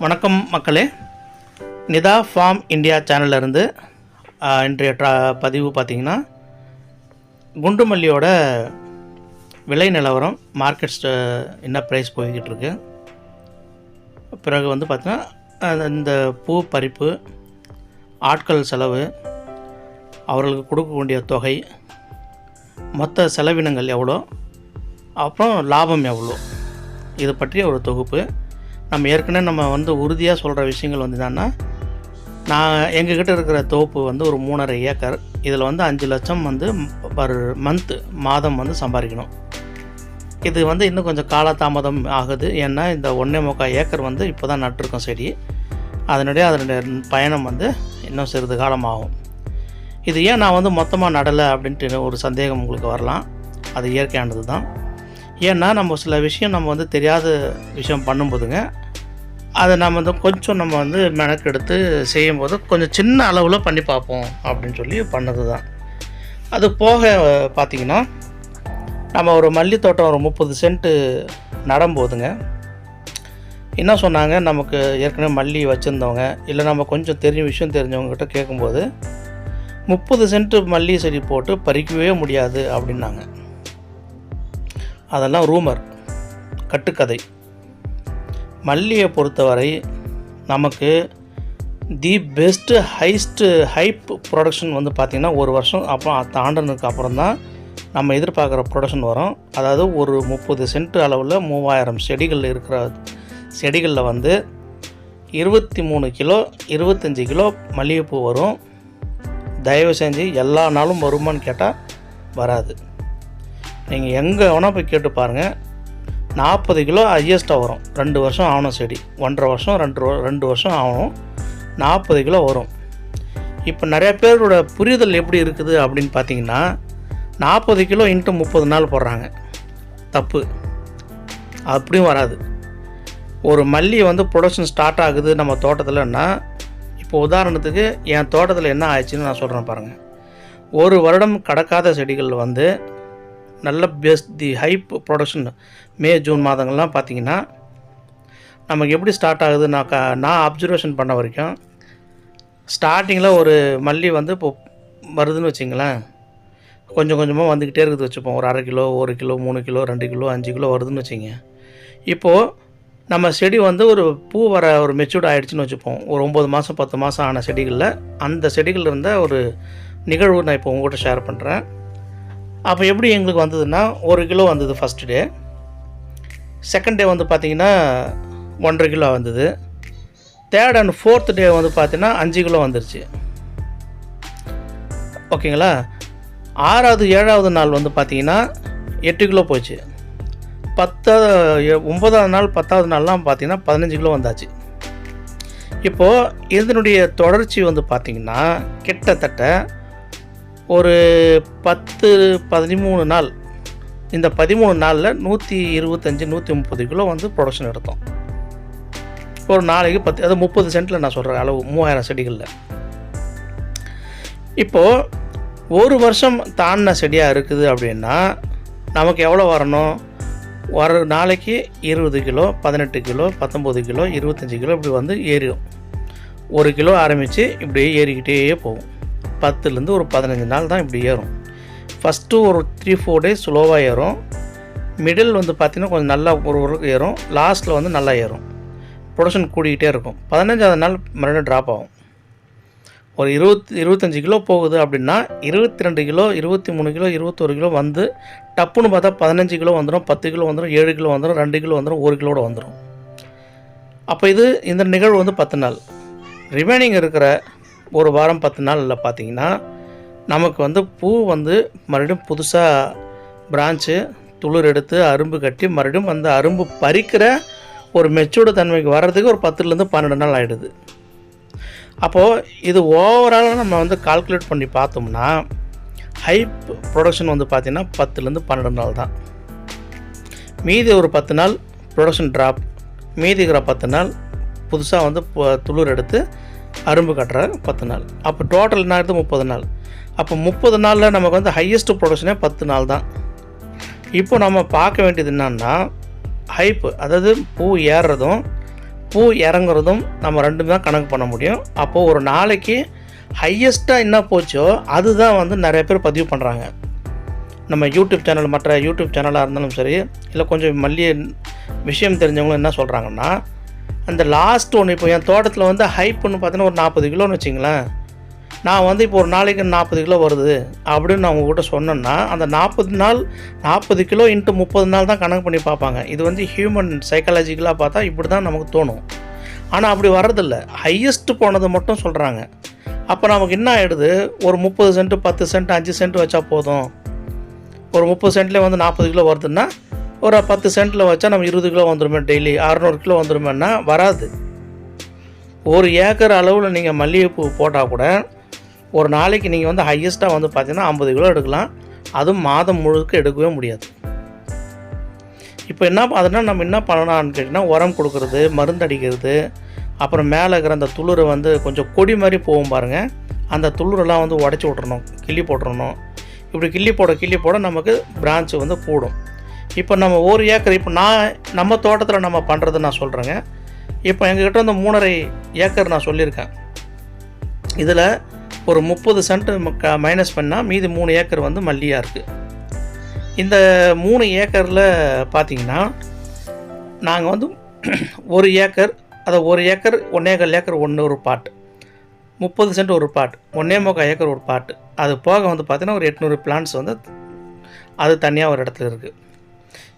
வணக்கம் மக்களே. Nita form India சேனல்ல இருந்து இன்றைய ட்ரா பதிவு பார்த்திங்கன்னா குண்டுமல்லியோட விலை நிலவரம் மார்க்கெட்ஸ் என்ன ப்ரைஸ் போய்கிட்டு இருக்கு பிறகு வந்து பார்த்திங்கன்னா இந்த பூ பறிப்பு ஆட்கள் செலவு அவர்களுக்கு கொடுக்க வேண்டிய தொகை மொத்த செலவினங்கள் எவ்வளோ அப்புறம் லாபம் எவ்வளோ இது பற்றிய ஒரு தொகுப்பு. நம்ம ஏற்கனவே நம்ம வந்து உறுதியாக சொல்கிற விஷயங்கள் வந்து என்னன்னா நான் எங்ககிட்ட இருக்கிற தோப்பு வந்து ஒரு மூணரை ஏக்கர். இதில் வந்து அஞ்சு லட்சம் வந்து பர் மந்த்து மாதம் வந்து சம்பாதிக்கணும். இது வந்து இன்னும் கொஞ்சம் காலதாமதம் ஆகுது. ஏன்னா இந்த ஒன்றே முக்கால் ஏக்கர் வந்து இப்போ தான் நட்டிருக்கோம் செடி. அதனுடைய அதனுடைய பயணம் வந்து இன்னும் சிறிது காலமாகும். இது ஏன் நான் வந்து மொத்தமாக நடலை அப்படின்ட்டு ஒரு சந்தேகம் உங்களுக்கு வரலாம். அது இயற்கையானது தான் ஏன்னா நம்ம சில விஷயம் நம்ம வந்து தெரியாத விஷயம் பண்ணும்போதுங்க அதை நம்ம வந்து கொஞ்சம் நம்ம வந்து மெனக்கெடுத்து செய்யும்போது கொஞ்சம் சின்ன அளவில் பண்ணி பார்ப்போம் அப்படின்னு சொல்லி பண்ணது தான் அது போக பார்த்திங்கன்னா நம்ம ஒரு மல்லி தோட்டம் ஒரு முப்பது சென்ட்டு நடும்போதுங்க என்ன சொன்னாங்க நமக்கு ஏற்கனவே மல்லி வச்சுருந்தவங்க இல்லை நம்ம கொஞ்சம் தெரிஞ்ச விஷயம் தெரிஞ்சவங்ககிட்ட கேட்கும்போது முப்பது சென்ட்டு மல்லி செடி போட்டு பறிக்கவே முடியாது அப்படின்னாங்க. அதெல்லாம் ரூமர் கட்டுக்கதை. மல்லியை பொறுத்தவரை நமக்கு the best highest hype production வந்து பார்த்திங்கன்னா ஒரு வருஷம் அப்புறம் தாண்டினதுக்கு அப்புறம் தான் நம்ம எதிர்பார்க்குற ப்ரொடக்ஷன் வரும். அதாவது ஒரு முப்பது சென்ட் அளவில் மூவாயிரம் செடிகள் இருக்கிற செடிகளில் வந்து இருபத்தி மூணு கிலோ இருபத்தஞ்சி கிலோ மல்லிகைப்பூ வரும். தயவு செஞ்சு எல்லா நாளும் வருமான்னு கேட்டால் வராது. நீங்கள் எங்கே வேணால் போய் கேட்டு பாருங்கள் நாற்பது கிலோ ஹையஸ்ட்டாக வரும். ரெண்டு வருஷம் ஆகணும் செடி. ஒன்றரை வருஷம் ரெண்டு ரெண்டு வருஷம் ஆகணும். நாற்பது கிலோ வரும். இப்போ நிறையா பேரோட புரிதல் எப்படி இருக்குது அப்படின்னு பார்த்தீங்கன்னா நாற்பது கிலோ இன்ட்டு முப்பது நாள் போடுறாங்க. தப்பு. அப்படியும் வராது. ஒரு மல்லி வந்து ப்ரொடக்ஷன் ஸ்டார்ட் ஆகுது நம்ம தோட்டத்தில்னா இப்போ உதாரணத்துக்கு என் தோட்டத்தில் என்ன ஆயிடுச்சுன்னு நான் சொல்கிறேன் பாருங்கள் ஒரு வருடம் கடக்காத செடிகள் வந்து நல்ல best the hype production May June மாதங்கள்லாம் பார்த்தீங்கன்னா நமக்கு எப்படி ஸ்டார்ட் ஆகுது நான் க நான் அப்சர்வேஷன் பண்ண வரைக்கும் ஸ்டார்டிங்கில் ஒரு மல்லி வந்து இப்போ வருதுன்னு வச்சிங்களேன் கொஞ்சம் கொஞ்சமாக வந்துக்கிட்டே இருக்குது வச்சுப்போம். ஒரு அரை கிலோ ஒரு கிலோ மூணு கிலோ ரெண்டு கிலோ அஞ்சு கிலோ வருதுன்னு வச்சுங்க. இப்போது நம்ம செடி வந்து ஒரு பூ வர ஒரு மெச்சூர்ட் ஆகிடுச்சின்னு வச்சுப்போம். ஒரு ஒம்பது மாதம் பத்து மாதம் ஆன செடிகளில் அந்த செடிகளில் இருந்த ஒரு நிகழ்வு நான் இப்போ உங்கள்கிட்ட ஷேர் பண்ணுறேன் அப்போ எப்படி எங்களுக்கு வந்ததுன்னா ஒரு கிலோ வந்தது ஃபஸ்ட்டு டே செகண்ட் டே வந்து பார்த்திங்கன்னா ஒன்றரை கிலோ வந்தது. தேர்ட் அண்ட் ஃபோர்த் டே வந்து பார்த்திங்கன்னா அஞ்சு கிலோ வந்துருச்சு. ஓகேங்களா? ஆறாவது ஏழாவது நாள் வந்து பார்த்தீங்கன்னா எட்டு கிலோ போச்சு. பத்தாவது ஒம்பதாவது ஒன்பதாவது நாள் பத்தாவது நாள்லாம் பார்த்தீங்கன்னா பதினஞ்சு கிலோ வந்தாச்சு. இப்போது இதனுடைய தொடர்ச்சி வந்து பார்த்திங்கன்னா கிட்டத்தட்ட ஒரு பத்து பதிமூணு நாள் இந்த பதிமூணு நாளில் நூற்றி இருபத்தஞ்சி நூற்றி முப்பது கிலோ வந்து ப்ரொடக்ஷன் எடுத்தோம். ஒரு நாளைக்கு பத்து அது முப்பது சென்ட்டில் நான் சொல்கிறேன் அளவு மூவாயிரம் செடிகளில். இப்போது ஒரு வருஷம் தாண்டின செடியாக இருக்குது அப்படின்னா நமக்கு எவ்வளோ வரணும்? வர நாளைக்கு இருபது கிலோ பதினெட்டு கிலோ பத்தொம்போது கிலோ இருபத்தஞ்சி கிலோ இப்படி வந்து ஏறிடும். ஒரு கிலோ ஆரம்பித்து இப்படியே ஏறிக்கிட்டே போகும். பத்துலேருந்து ஒரு பதினஞ்சு நாள் தான் இப்படி ஏறும். ஃபஸ்ட்டு ஒரு த்ரீ ஃபோர் டேஸ் ஸ்லோவாக ஏறும். மிடில் வந்து பார்த்திங்கன்னா கொஞ்சம் நல்லா ஒரு ஒரு ஏறும். லாஸ்ட்டில் வந்து நல்லா ஏறும். ப்ரொடக்ஷன் கூடிக்கிட்டே இருக்கும். பதினஞ்சாவது நாள் மறுபடியும் ட்ராப் ஆகும். ஒரு இருபத்தி இருபத்தஞ்சி கிலோ போகுது அப்படின்னா இருபத்தி ரெண்டு கிலோ இருபத்தி மூணு கிலோ இருபத்தொரு கிலோ வந்து டப்புன்னு பார்த்தா பதினஞ்சு கிலோ வந்துடும் பத்து கிலோ வந்துடும் ஏழு கிலோ வந்துடும் ரெண்டு கிலோ வந்துடும் ஒரு கிலோட வந்துடும் அப்போ இது இந்த நிகழ்வு வந்து பத்து நாள். ரிமைனிங் இருக்கிற ஒரு வாரம் பத்து நாளில் பார்த்தீங்கன்னா நமக்கு வந்து பூ வந்து மறுபடியும் புதுசாக பிரான்ச்சு துளிர் எடுத்து அரும்பு கட்டி மறுபடியும் அந்த அரும்பு பறிக்கிற ஒரு மெச்சூர்டு தன்மைக்கு வர்றதுக்கு ஒரு பத்துலேருந்து பன்னெண்டு நாள் ஆகிடுது அப்போது இது ஓவராலாக நம்ம வந்து கால்குலேட் பண்ணி பார்த்தோம்னா ஹைப் ப்ரொடக்ஷன் வந்து பார்த்திங்கன்னா பத்துலேருந்து பன்னெண்டு நாள் தான். மீதி ஒரு பத்து நாள் ப்ரொடக்ஷன் ட்ராப் மீதி இருக்கிற பத்து நாள் புதுசாக வந்து துளிர் எடுத்து அரும்பு கட்டுற பத்து நாள். அப்போ டோட்டல் என்ன ஆகுது? முப்பது நாள். அப்போ முப்பது நாளில் நமக்கு வந்து ஹையஸ்ட் ப்ரொடக்ஷனே பத்து நாள் தான். இப்போ நம்ம பார்க்க வேண்டியது என்னன்னா ஹைப்பு அதாவது பூ ஏறுறதும் பூ இறங்குறதும் நம்ம ரெண்டுமே தான் கணக்கு பண்ண முடியும். அப்போது ஒரு நாளைக்கு ஹையஸ்ட்டாக என்ன போச்சோ அதுதான் வந்து நிறைய பேர் பதிவு பண்ணுறாங்க நம்ம யூடியூப் சேனல் மற்ற யூடியூப் சேனலாக இருந்தாலும் சரி இல்லை கொஞ்சம் மல்லிய விஷயம் தெரிஞ்சவங்களும் என்ன சொல்கிறாங்கன்னா அந்த லாஸ்ட் ஒன்று இப்போ என் தோட்டத்தில் வந்து ஹைப்புன்னு பார்த்தீங்கன்னா ஒரு நாற்பது கிலோன்னு வச்சிங்களேன். நான் வந்து இப்போ ஒரு நாளைக்கு நாற்பது கிலோ வருது அப்படின்னு நான் உங்ககிட்ட சொன்னேன்னா அந்த நாற்பது நாள் நாற்பது கிலோ இன்ட்டு முப்பது நாள் தான் கணக்கு பண்ணி பார்ப்பாங்க. இது வந்து ஹியூமன் சைக்காலஜிக்கலாக பார்த்தா இப்படி தான் நமக்கு தோணும். ஆனால் அப்படி வர்றதில்ல. ஹையஸ்ட் போனது மட்டும் சொல்கிறாங்க அப்போ நமக்கு என்ன ஆகிடுது ஒரு முப்பது சென்ட்டு பத்து சென்ட் அஞ்சு சென்ட் வச்சா போதும். ஒரு முப்பது சென்ட்லேயே வந்து நாற்பது கிலோ வருதுன்னா ஒரு பத்து சென்ட்டில் வச்சா நம்ம இருபது கிலோ வந்துடுமே டெய்லி அறநூறு கிலோ வந்துருமேன்னா வராது. ஒரு ஏக்கர் அளவில் நீங்கள் மல்லிகைப்பூ போட்டால் கூட ஒரு நாளைக்கு நீங்கள் வந்து ஹையஸ்ட்டாக வந்து பார்த்தீங்கன்னா ஐம்பது கிலோ எடுக்கலாம். அதுவும் மாதம் முழுக்க எடுக்கவே முடியாது. இப்போ என்ன அதனால் நம்ம என்ன பண்ணலாம்னு கேட்டிங்கன்னா உரம் கொடுக்குறது மருந்து அடிக்கிறது அப்புறம் மேலே இருக்கிற அந்த துளிரை வந்து கொஞ்சம் கொடி மாதிரி போகும் பாருங்கள் அந்த துளிரெல்லாம் வந்து உடச்சி விட்றணும் கிள்ளி போட்டுறணும். இப்படி கிள்ளி போட கிள்ளி போட நமக்கு பிரான்ச்சு வந்து கூடும். இப்போ நம்ம ஒரு ஏக்கர் இப்போ நான் நம்ம தோட்டத்தில் நம்ம பண்ணுறது நான் சொல்கிறேங்க இப்போ எங்ககிட்ட வந்து மூணரை ஏக்கர் நான் சொல்லியிருக்கேன். இதில் ஒரு முப்பது சென்ட் மைனஸ் பண்ணால் மீதி மூணு ஏக்கர் வந்து மல்லியாக இருக்குது இந்த மூணு ஏக்கரில் பார்த்தீங்கன்னா நாங்கள் வந்து ஒரு ஏக்கர் அதை ஒரு ஏக்கர் ஒன்னேகால் ஏக்கர் ஒன்று ஒரு பாட்டு. முப்பது சென்ட் ஒரு பாட் ஒன்றே முக்கால் ஏக்கர் ஒரு பாட்டு. அது போக வந்து பார்த்திங்கன்னா ஒரு எட்நூறு பிளான்ஸ் வந்து அது தனியாக ஒரு இடத்துல இருக்குது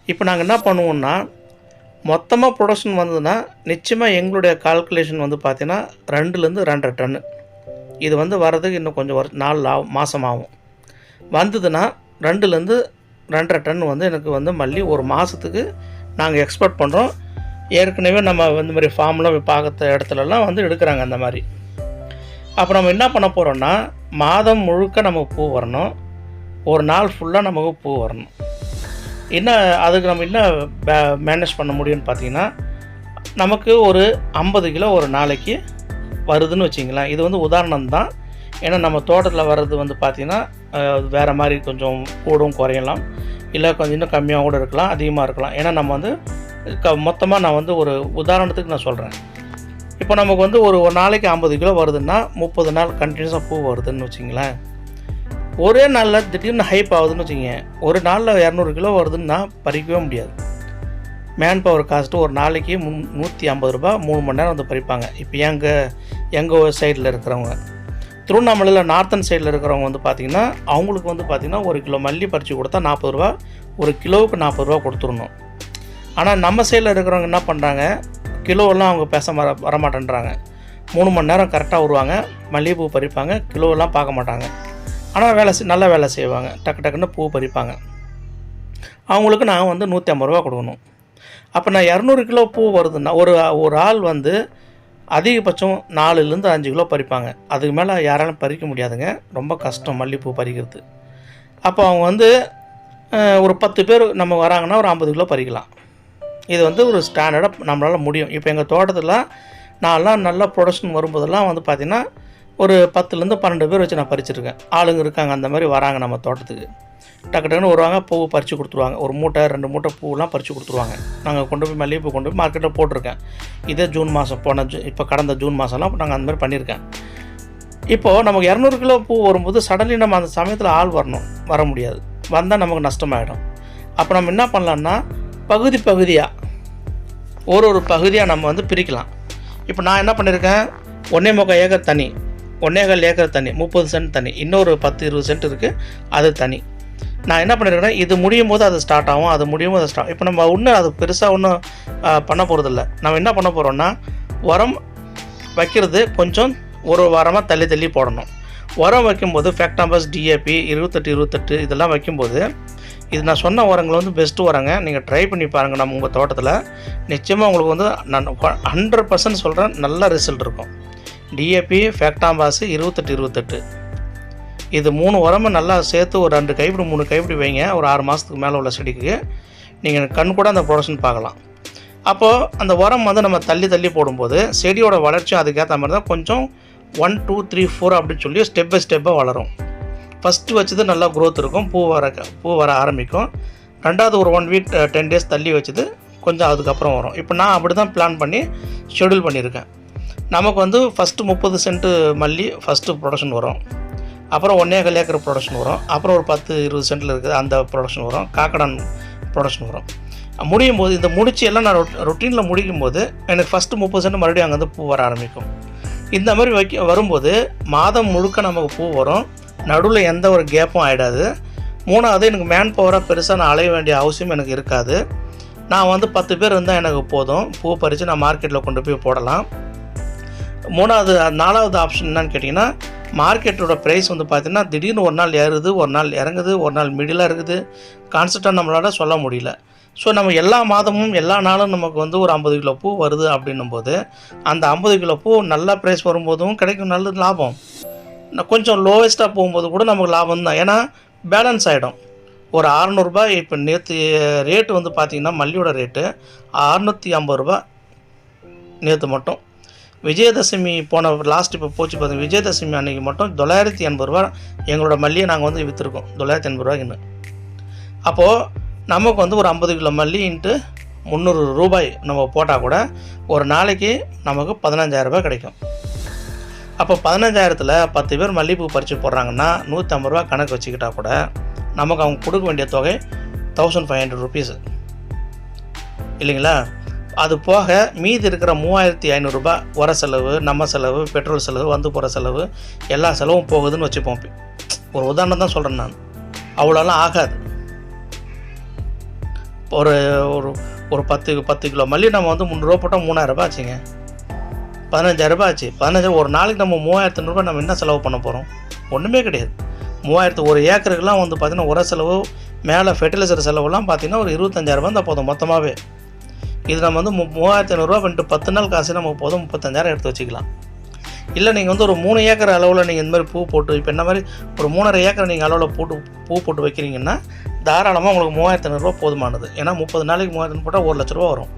இப்போ நாங்கள் என்ன பண்ணுவோம்னா மொத்தமாக ப்ரொடக்ஷன் வந்ததுன்னா நிச்சயமாக எங்களுடைய கால்குலேஷன் வந்து பார்த்திங்கன்னா ரெண்டுலேருந்து ரெண்டரை டன்னு இது வந்து வர்றதுக்கு இன்னும் கொஞ்சம் வரு நாள் ஆகும் மாதம் ஆகும் வந்ததுன்னா ரெண்டுலேருந்து ரெண்டரை டன் வந்து எனக்கு வந்து மல்லி ஒரு மாதத்துக்கு நாங்கள் எக்ஸ்போர்ட் பண்ணுறோம் ஏற்கனவே நம்ம இந்த மாதிரி ஃபார்ம்லாம் பார்க்குற இடத்துலலாம் வந்து எடுக்கிறாங்க அந்த மாதிரி. அப்போ நம்ம என்ன பண்ண போகிறோம்னா மாதம் முழுக்க நமக்கு பூ வரணும். ஒரு நாள் ஃபுல்லாக நமக்கு பூ வரணும். என்ன அதுக்கு நம்ம என்ன மேனேஜ் பண்ண முடியும்னு பார்த்தீங்கன்னா நமக்கு ஒரு ஐம்பது கிலோ ஒரு நாளைக்கு வருதுன்னு வச்சிங்களேன். இது வந்து உதாரணம் தான். ஏன்னா நம்ம தோட்டத்தில் வர்றது வந்து பார்த்திங்கன்னா வேறு மாதிரி கொஞ்சம் கூடும் குறையலாம். இல்லை கொஞ்சம் இன்னும் கம்மியாக கூட இருக்கலாம் அதிகமாக இருக்கலாம். ஏன்னா நம்ம வந்து க மொத்தமாக நான் வந்து ஒரு உதாரணத்துக்கு நான் சொல்கிறேன் இப்போ நமக்கு வந்து ஒரு ஒரு நாளைக்கு ஐம்பது கிலோ வருதுன்னா முப்பது நாள் கண்டினியூஸாக பூ வருதுன்னு வச்சிங்களேன். ஒரே நாளில் திடீர்னு ஹைப் ஆகுதுன்னு வச்சுக்கோங்க. ஒரு நாளில் இரநூறு கிலோ வருதுன்னா பறிக்கவே முடியாது. மேன் பவர் காஸ்ட்டு ஒரு நாளைக்கு முன் நூற்றி ஐம்பது ரூபா மூணு மணி நேரம் வந்து பறிப்பாங்க. இப்போ எங்கள் எங்கள் சைடில் இருக்கிறவங்க. திருவண்ணாமலையில் நார்த்தன் சைடில் இருக்கிறவங்க வந்து பார்த்திங்கன்னா அவங்களுக்கு வந்து பார்த்திங்கன்னா ஒரு கிலோ மல்லி பறித்து கொடுத்தா நாற்பது ரூபா ஒரு கிலோவுக்கு நாற்பது ரூபா கொடுத்துடணும். ஆனால் நம்ம சைடில் இருக்கிறவங்க என்ன பண்ணுறாங்க கிலோவெல்லாம் அவங்க பேச வர வரமாட்டேன்றாங்க. மூணு மணி நேரம் கரெக்டாக வருவாங்க. மல்லிகைப்பூ பறிப்பாங்க. கிலோவெல்லாம் பார்க்க மாட்டாங்க. ஆனால் வேலை செய் வேலை செய்வாங்க. டக்கு டக்குன்னு பூ பறிப்பாங்க. அவங்களுக்கு நான் வந்து நூற்றி ஐம்பது ரூபா கொடுக்கணும். அப்போ நான் இரநூறு கிலோ பூ வருதுன்னா ஒரு ஒரு ஆள் வந்து அதிகபட்சம் நாலுலேருந்து அஞ்சு கிலோ பறிப்பாங்க. அதுக்கு மேலே யாராலும் பறிக்க முடியாதுங்க. ரொம்ப கஷ்டம் மல்லிகைப்பூ பறிக்கிறது. அப்போ அவங்க வந்து ஒரு பத்து பேர் நம்ம வராங்கன்னா ஒரு ஐம்பது கிலோ பறிக்கலாம். இது வந்து ஒரு ஸ்டாண்டர்டாக நம்மளால் முடியும். இப்போ எங்கள் தோட்டத்தில் நான்லாம் நல்ல ப்ரொடக்ஷன் வரும்போதெல்லாம் வந்து பார்த்திங்கன்னா ஒரு பத்துலேருந்து பன்னெண்டு பேர் வச்சு நான் பறிச்சிருக்கேன். ஆளுங்க இருக்காங்க அந்த மாதிரி வராங்க நம்ம தோட்டத்துக்கு. டக்கு டக்குன்னு வருவாங்க பூ பறித்து கொடுத்துருவாங்க. ஒரு மூட்டை ரெண்டு மூட்டை பூவெலாம் பறித்து கொடுத்துருவாங்க. நாங்கள் கொண்டு போய் மல்லிகைப்பூ கொண்டு போய் மார்க்கெட்டில் போட்டிருக்கேன். இதே ஜூன் மாதம் போன ஜூ இப்போ கடந்த ஜூன் மாதம்லாம் நாங்கள் அந்த மாதிரி பண்ணியிருக்கேன். இப்போது நமக்கு இரநூறு கிலோ பூ வரும்போது சடன்லி நம்ம அந்த சமயத்தில் ஆள் வரணும் வர முடியாது. வந்தால் நமக்கு நஷ்டமாயிடும். அப்போ நம்ம என்ன பண்ணலான்னா பகுதி பகுதியாக ஒரு ஒரு பகுதியாக நம்ம வந்து பிரிக்கலாம். இப்போ நான் என்ன பண்ணியிருக்கேன் ஒன்றே முக்கால் ஏக்கர் தனி ஒன்னேகால் ஏக்கர் தனி முப்பது சென்ட் தனி இன்னொரு பத்து இருபது சென்ட் இருக்குது அது தனி நான் என்ன பண்ணியிருக்கேன்னா இது முடியும் போது அது ஸ்டார்ட் ஆகும் அது முடியும் போது ஸ்டார்ட் இப்போ நம்ம ஒன்றும் அது பெருசாக ஒன்றும் பண்ண போகிறதில்ல நம்ம என்ன பண்ண போகிறோம்னா உரம் வைக்கிறது கொஞ்சம் ஒரு வாரமாக தள்ளி தள்ளி போடணும். உரம் வைக்கும்போது ஃபேக்டாம்பஸ் டிஏபி இருபத்தெட்டு இருபத்தெட்டு இதெல்லாம் வைக்கும்போது இது நான் சொன்ன உரங்கள் வந்து பெஸ்ட்டு உரங்க. நீங்கள் ட்ரை பண்ணி பாருங்கள் நம்ம உங்கள் தோட்டத்தில். நிச்சயமாக உங்களுக்கு வந்து நான் ஹண்ட்ரட் பர்சன்ட் சொல்கிறேன் நல்ல ரிசல்ட் இருக்கும். டிஏபி ஃபேக்டாம்பாஸு இருபத்தெட்டு இருபத்தெட்டு. இது மூணு உரமும் நல்லா சேர்த்து ஒரு ரெண்டு கைப்பிடி மூணு கைப்பிடி வைங்க. ஒரு ஆறு மாதத்துக்கு மேலே உள்ள செடிக்கு. நீங்கள் கண் கூட அந்த ப்ரொடக்ஷன் பார்க்கலாம். அப்போது அந்த உரம் வந்து நம்ம தள்ளி தள்ளி போடும்போது செடியோட வளர்ச்சியும் அதுக்கேற்ற மாதிரி தான் கொஞ்சம் ஒன் டூ த்ரீ ஃபோர் அப்படின்னு சொல்லி ஸ்டெப் பை ஸ்டெப்பாக வளரும். ஃபஸ்ட்டு வச்சது நல்லா க்ரோத் இருக்கும். பூ வர பூ வர ஆரம்பிக்கும். ரெண்டாவது ஒரு ஒன் வீக் டென் டேஸ் தள்ளி வச்சது கொஞ்சம் அதுக்கப்புறம் வரும். இப்போ நான் அப்படி தான் பிளான் பண்ணி ஷெடியூல் பண்ணியிருக்கேன். நமக்கு வந்து ஃபஸ்ட்டு முப்பது சென்ட்டு மல்லி ஃபஸ்ட்டு ப்ரொடக்ஷன் வரும். அப்புறம் ஒன்றே கல் ஏக்கர் ப்ரொடக்ஷன் வரும். அப்புறம் ஒரு பத்து இருபது சென்ட்டில் இருக்குது அந்த ப்ரொடக்ஷன் வரும். காக்கடான் ப்ரொடக்ஷன் வரும். முடியும் போது இந்த முடிச்சு எல்லாம் நான் ரொட்டீனில் முடிக்கும் போது எனக்கு ஃபஸ்ட்டு முப்பது சென்ட் மறுபடியும் அங்கேருந்து பூ வர ஆரம்பிக்கும். இந்த மாதிரி வைக்க வரும்போது மாதம் முழுக்க நமக்கு பூ வரும். நடுவில் எந்த ஒரு கேப்பும் ஆகிடாது மூணாவது எனக்கு மேன் பவராக பெருசாக நான் அலைய வேண்டிய அவசியம் எனக்கு இருக்காது. நான் வந்து பத்து பேர் இருந்தால் எனக்கு போதும். பூ பறித்து நான் மார்க்கெட்டில் கொண்டு போய் போடலாம். மூணாவது நாலாவது ஆப்ஷன் என்னன்னு கேட்டிங்கன்னா மார்க்கெட்டோட ப்ரைஸ் வந்து பார்த்திங்கன்னா திடீர்னு ஒரு நாள் ஏறுது ஒரு நாள் இறங்குது ஒரு நாள் மிடிலாக இருக்குது. கான்ஸ்டண்ட்டாக நம்மளால் சொல்ல முடியல. ஸோ நம்ம எல்லா மாதமும் எல்லா நாளும் நமக்கு வந்து ஒரு ஐம்பது கிலோ பூ வருது அப்படின்னும் போது அந்த ஐம்பது கிலோ பூ நல்ல ப்ரைஸ் வரும்போதும் கிடைக்கும் நல்ல லாபம். கொஞ்சம் லோவஸ்ட்டாக போகும்போது கூட நமக்கு லாபம் தான். ஏன்னா பேலன்ஸ் ஆகிடும் ஒரு அறநூறுபா இப்போ நேற்று ரேட்டு வந்து பார்த்திங்கன்னா மல்லியோட ரேட்டு அறநூற்றி ஐம்பது ரூபா நேற்று மட்டும். விஜயதசமி போன லாஸ்ட் இப்போ போச்சு பார்த்தீங்க விஜயதசமி அன்றைக்கி மட்டும் தொள்ளாயிரத்தி எண்பது ரூபா எங்களோட மல்லியை நாங்கள் வந்து விற்றுருக்கோம் தொள்ளாயிரத்தி எண்பது ரூபாய்க்குன்னு அப்போது நமக்கு வந்து ஒரு ஐம்பது கிலோ மல்லின்ட்டு முந்நூறு ரூபாய் நம்ம போட்டால் கூட ஒரு நாளைக்கு நமக்கு பதினஞ்சாயிரம் ரூபாய் கிடைக்கும். அப்போ பதினஞ்சாயிரத்தில் பத்து பேர் மல்லிகைப்பூ பறித்து போடுறாங்கன்னா நூற்றம்பது ரூபா கணக்கு வச்சுக்கிட்டா கூட நமக்கு அவங்க கொடுக்க வேண்டிய தொகை தௌசண்ட் ஃபைவ் ஹண்ட்ரட் ருபீஸு இல்லைங்களா? அது போக மீதி இருக்கிற மூவாயிரத்தி ஐநூறுரூபா உர செலவு நம்ம செலவு பெட்ரோல் செலவு வந்து போகிற செலவு எல்லா செலவும் போகுதுன்னு வச்சுப்போம். ஒரு உதாரணம் தான் சொல்கிறேன் நான். அவ்வளோலாம் ஆகாது. ஒரு ஒரு ஒரு பத்து பத்து கிலோ மல்லி நம்ம வந்து முந்நூறுரூவா போட்டால் மூணாயிரரூபா ஆச்சுங்க. பதினஞ்சாயிரரூபா ஆச்சு. பதினஞ்சாயிரம் ஒரு நாளைக்கு நம்ம மூவாயிரத்து ஐநூறுரூபா நம்ம என்ன செலவு பண்ண போகிறோம் ஒன்றுமே கிடையாது. மூவாயிரத்து ஒரு ஏக்கருக்குலாம் வந்து பார்த்திங்கன்னா உர செலவு மேலே ஃபெர்டிலைசர் செலவுலாம் பார்த்திங்கன்னா ஒரு இருபத்தஞ்சாயிரரூபா தான் போதும் மொத்தமாகவே இது நம்ம வந்து மூவாயிரத்தி ஐநூறுரூவா பண்ணிட்டு பத்து நாள் காசு நமக்கு போதும் முப்பத்தஞ்சாயிரம் எடுத்து வச்சுக்கலாம். இல்லை நீங்கள் வந்து ஒரு மூணு ஏக்கர் அளவில் நீங்கள் இந்த மாதிரி பூ போட்டு இப்போ என்ன மாதிரி ஒரு மூணரை ஏக்கர் நீங்கள் அளவில் போட்டு பூ போட்டு வைக்கிறீங்கன்னா தாராளமாக உங்களுக்கு மூவாயிரத்தி ஐநூறுரூவா போதுமானது. ஏன்னா முப்பது நாளைக்கு மூவாயிரத்து போட்டால் ஒரு லட்ச ரூபா வரும்.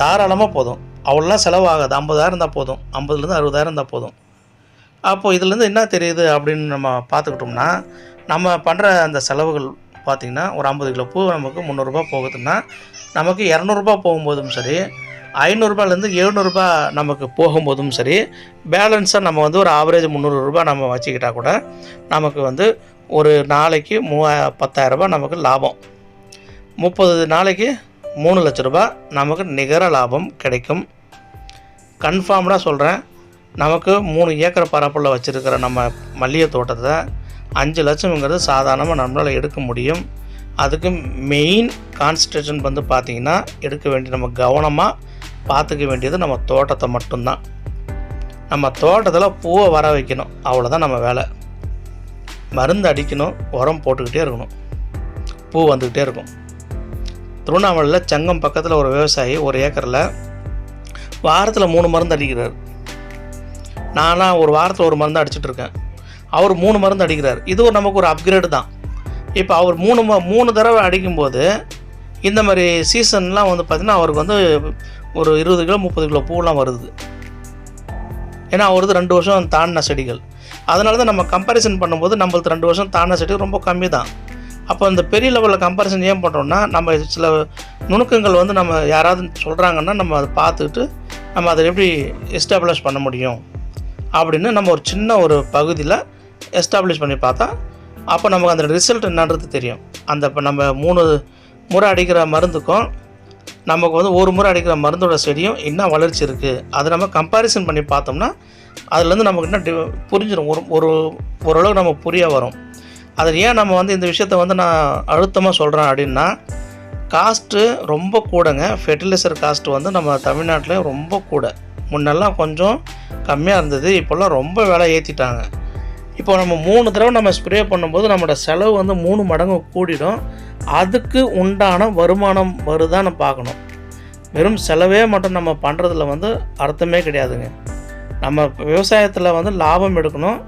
தாராளமாக போதும். அவ்வளோலாம் செலவாகாது. ஐம்பதாயிரம் இருந்தால் போதும். ஐம்பதுலேருந்து அறுபதாயிரம் இருந்தால் போதும். அப்போது இதுலேருந்து என்ன தெரியுது அப்படின்னு நம்ம பார்த்துக்கிட்டோம்னா நம்ம பண்ணுற அந்த செலவுகள் பார்த்திங்கன்னா ஒரு ஐம்பது கிலோ பூ நமக்கு முந்நூறுரூபா போகுதுன்னா நமக்கு இரநூறுபா போகும்போதும் சரி ஐநூறுரூபாலேருந்து எழுநூறுபா நமக்கு போகும்போதும் சரி பேலன்ஸாக நம்ம வந்து ஒரு ஆவரேஜ் முந்நூறுரூபா நம்ம வச்சுக்கிட்டால் கூட நமக்கு வந்து ஒரு நாளைக்கு மூவா பத்தாயிரரூபா நமக்கு லாபம். முப்பது நாளைக்கு மூணு லட்ச ரூபா நமக்கு நிகர லாபம் கிடைக்கும். கன்ஃபார்ம்டாக சொல்கிறேன் நமக்கு மூணு ஏக்கர் பரப்பில் வச்சுருக்கிற நம்ம மல்லிகை தோட்டத்தை அஞ்சு லட்சம்ங்கிறது சாதாரணமாக நம்மளால் எடுக்க முடியும். அதுக்கு மெயின் கான்சன்ட்ரேஷன் வந்து பார்த்திங்கன்னா எடுக்க வேண்டிய நம்ம கவனமாக பார்த்துக்க வேண்டியது நம்ம தோட்டத்தை மட்டும்தான். நம்ம தோட்டத்தில் பூவை வர வைக்கணும். அவ்வளோதான் நம்ம வேலை. மருந்து அடிக்கணும் உரம் போட்டுக்கிட்டே இருக்கணும். பூ வந்துக்கிட்டே இருக்கும். திருவண்ணாமலையில் சங்கம் பக்கத்தில் ஒரு விவசாயி ஒரு ஏக்கரில் வாரத்தில் மூணு மருந்து அடிக்கிறார். நானாக ஒரு வாரத்தில் ஒரு மருந்து அடிச்சிட்டிருக்கேன் அவர் மூணு மருந்து அடிக்கிறார். இது ஒரு நமக்கு ஒரு அப்கிரேடு தான். இப்போ அவர் மூணு ம மூணு தடவை அடிக்கும்போது இந்த மாதிரி சீசன்லாம் வந்து பார்த்திங்கன்னா அவருக்கு வந்து ஒரு இருபது கிலோ முப்பது கிலோ பூலாம் வருது. ஏன்னா அவரது ரெண்டு வருஷம் தாண்டின செடிகள். அதனால தான் நம்ம கம்பேரிசன் பண்ணும்போது நம்மளுக்கு ரெண்டு வருஷம் தாண்டின செடி ரொம்ப கம்மி தான். அப்போ இந்த பெரிய லெவலில் கம்பேரிசன் ஏன் பண்ணுறோம்னா நம்ம சில நுணுக்கங்கள் வந்து நம்ம யாராவது சொல்கிறாங்கன்னா நம்ம அதை பார்த்துக்கிட்டு நம்ம அதை எப்படி எஸ்டாப்ளிஷ் பண்ண முடியும்? அப்படின்னு நம்ம ஒரு சின்ன ஒரு பகுதியில் எஸ்டாப்ளிஷ் பண்ணி பார்த்தா அப்போ நமக்கு அந்த ரிசல்ட் என்னன்றது தெரியும். அந்த இப்போ நம்ம மூணு முறை அடிக்கிற மருந்துக்கும் நமக்கு வந்து ஒரு முறை அடிக்கிற மருந்தோட செடியும் என்ன வளர்ச்சி இருக்குது அதை நம்ம கம்பேரிசன் பண்ணி பார்த்தோம்னா அதுலேருந்து நமக்கு என்ன டி புரிஞ்சிடும் ஒரு ஒரு ஓரளவுக்கு நம்ம புரிய வரும். அது ஏன் நம்ம வந்து இந்த விஷயத்த வந்து நான் அழுத்தமாக சொல்கிறேன் அப்படின்னா காஸ்ட்டு ரொம்ப கூடங்க. ஃபெர்டிலைசர் காஸ்ட்டு வந்து நம்ம தமிழ்நாட்டில் ரொம்ப கூட. முன்னெல்லாம் கொஞ்சம் கம்மியாக இருந்தது இப்போல்லாம் ரொம்ப விலை ஏற்றிட்டாங்க இப்போ நம்ம மூணு தடவை நம்ம ஸ்ப்ரே பண்ணும்போது நம்மளோட செலவு வந்து மூணு மடங்கு கூடிடும். அதுக்கு உண்டான வருமானம் வருதான்னு பார்க்கணும். வெறும் செலவே மட்டும் நம்ம பண்ணுறதுல வந்து அர்த்தமே கிடையாதுங்க. நம்ம விவசாயத்தில் வந்து லாபம் எடுக்கணும்.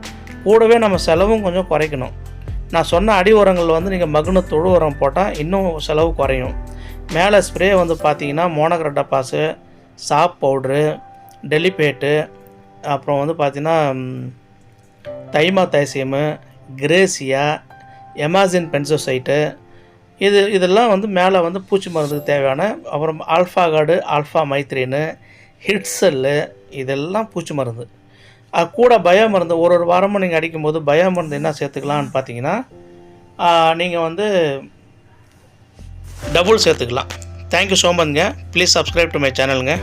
கூடவே நம்ம செலவும் கொஞ்சம் குறைக்கணும். நான் சொன்ன அடி உரங்கள் வந்து நீங்கள் மகுன தொழு உரம் போட்டால் இன்னும் செலவு குறையும். மேலே ஸ்ப்ரே வந்து பார்த்தீங்கன்னா மோனகர டப்பாஸு சாப் பவுட்ரு டெலிபேட்டு அப்புறம் வந்து பார்த்திங்கன்னா தைமா கிரேசியா எமாசின் பென்சோசைட்டு இது இதெல்லாம் வந்து மேலே வந்து பூச்சி மருந்துக்கு தேவையான அப்புறம் ஆல்ஃபா கார்டு ஆல்ஃபா மைத்ரின்னு ஹிட்ஸல்லு இதெல்லாம் பூச்சி மருந்து. அது கூட பயோ மருந்து ஒரு ஒரு வாரமும் நீங்கள் அடிக்கும்போது பயோ மருந்து என்ன சேர்த்துக்கலாம்னு பார்த்தீங்கன்னா நீங்கள் வந்து டபுள் சேர்த்துக்கலாம். தேங்க்யூ ஸோ மச்ங்க ப்ளீஸ் சப்ஸ்கிரைப் டு மை சேனலுங்க